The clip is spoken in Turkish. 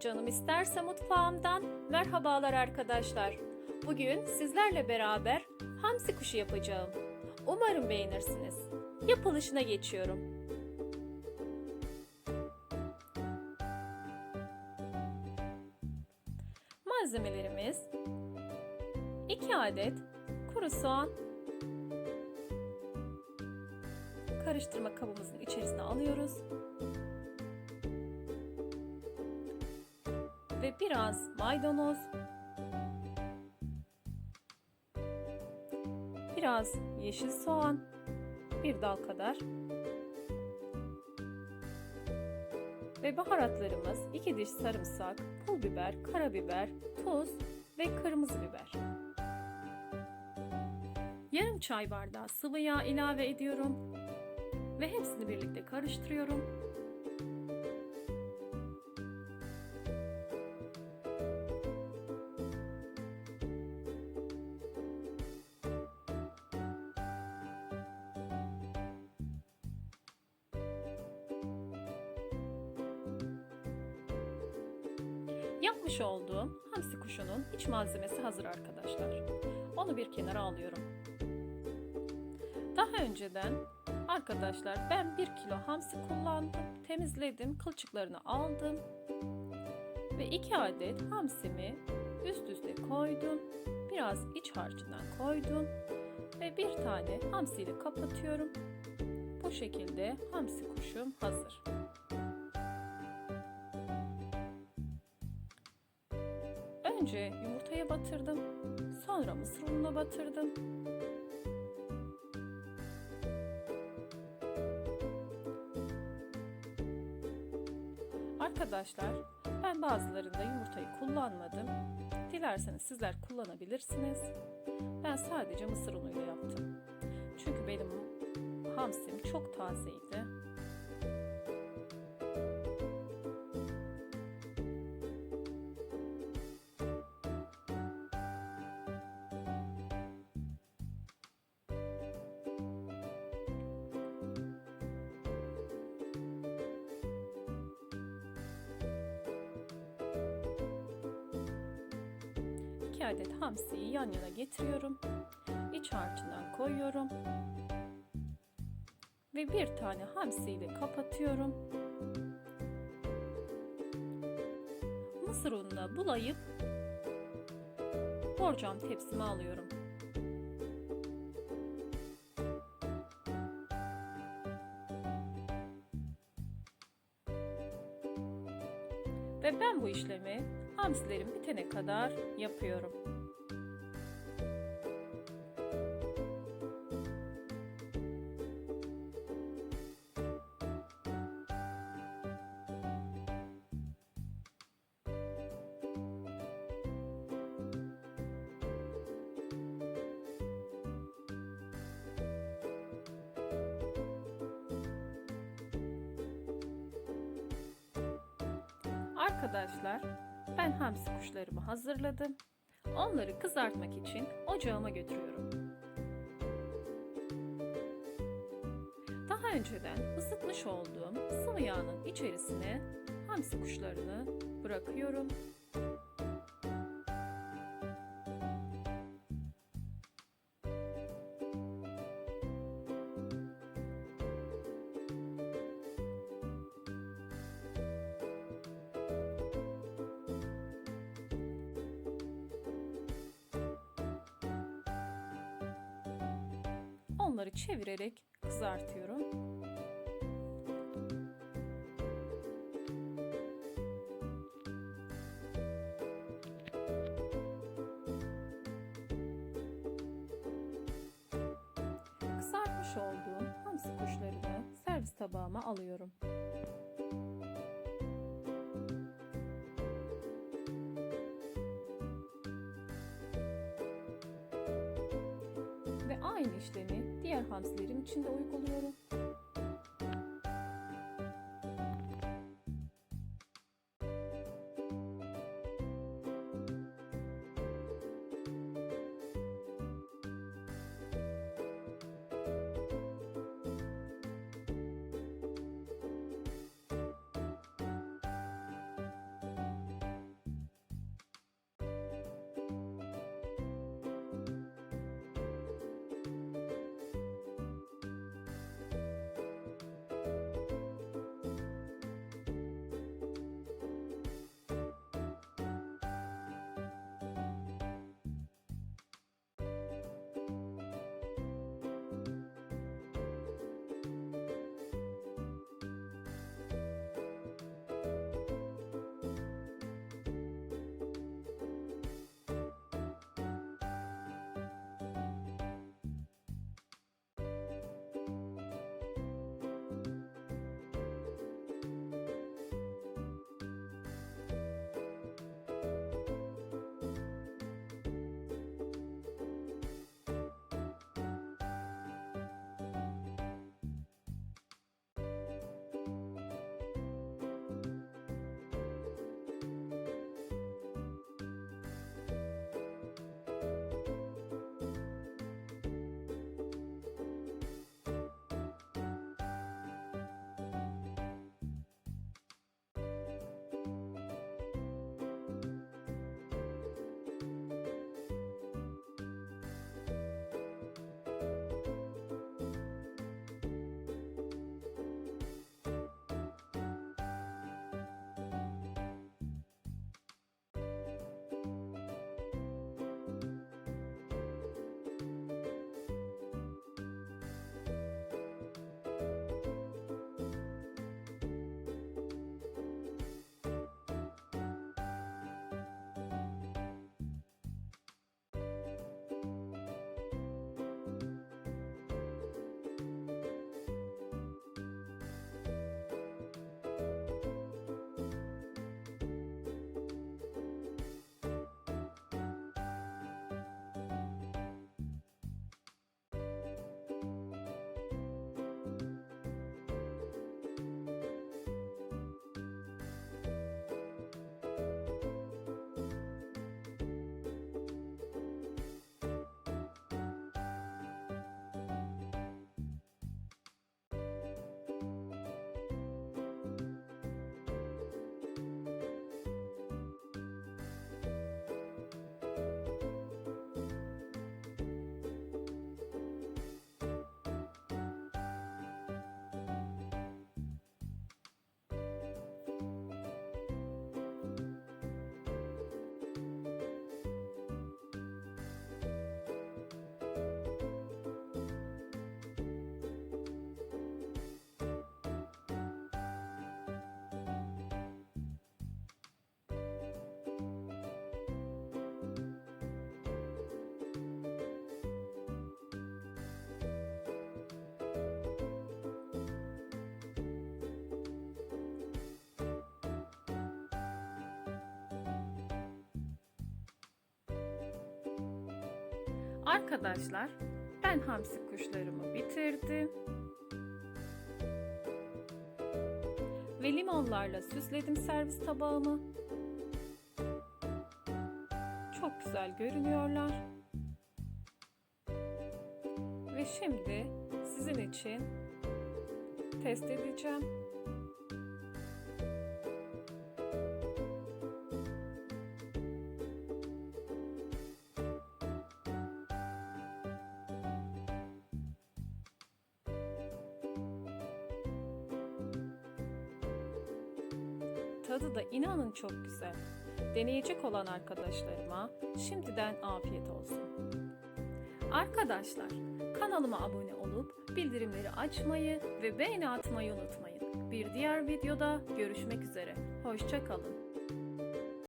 Canım isterse mutfağımdan merhabalar arkadaşlar. Bugün sizlerle beraber hamsi kuşu yapacağım. Umarım beğenirsiniz. Yapılışına geçiyorum. Malzemelerimiz 2 adet kuru soğan karıştırma kabımızın içerisine alıyoruz. Biraz maydanoz. Biraz yeşil soğan. Bir dal kadar. Ve baharatlarımız 2 diş sarımsak, pul biber, karabiber, tuz ve kırmızı biber. Yarım çay bardağı sıvı yağ ilave ediyorum ve hepsini birlikte karıştırıyorum. Yapmış olduğum hamsi kuşunun iç malzemesi hazır arkadaşlar. Onu bir kenara alıyorum. Daha önceden arkadaşlar ben 1 kilo hamsi kullandım. Temizledim, kılçıklarını aldım. Ve 2 adet hamsimi üst üste koydum. Biraz iç harcından koydum. Ve bir tane hamsiyle kapatıyorum. Bu şekilde hamsi kuşum hazır. Önce yumurtaya batırdım. Sonra mısır ununa batırdım. Arkadaşlar ben bazılarında yumurtayı kullanmadım. Dilerseniz sizler kullanabilirsiniz. Ben sadece mısır unuyla yaptım. Çünkü benim hamsim çok tazeydi. İki adet hamsiyi yan yana getiriyorum. İç harcından koyuyorum. Ve bir tane hamsiyle kapatıyorum. Mısır ununa bulayıp borcam tepsime alıyorum. Ve ben bu işlemi hamsilerim bitene kadar yapıyorum. Arkadaşlar ben hamsi kuşlarımı hazırladım. Onları kızartmak için ocağıma götürüyorum. Daha önceden ısıtmış olduğum sıvı yağın içerisine hamsi kuşlarını bırakıyorum. Çevirerek kızartıyorum. Kızartmış olduğum hamsi kuşlarını servis tabağıma alıyorum. Aynı işlemi diğer hamsilerim için de uyguluyorum. Arkadaşlar ben hamsi kuşlarımı bitirdim. Ve limonlarla süsledim servis tabağımı. Çok güzel görünüyorlar. Ve şimdi sizin için test edeceğim. Tadı da inanın çok güzel. Deneyecek olan arkadaşlarıma şimdiden afiyet olsun. Arkadaşlar kanalıma abone olup bildirimleri açmayı ve beğeni atmayı unutmayın. Bir diğer videoda görüşmek üzere. Hoşçakalın.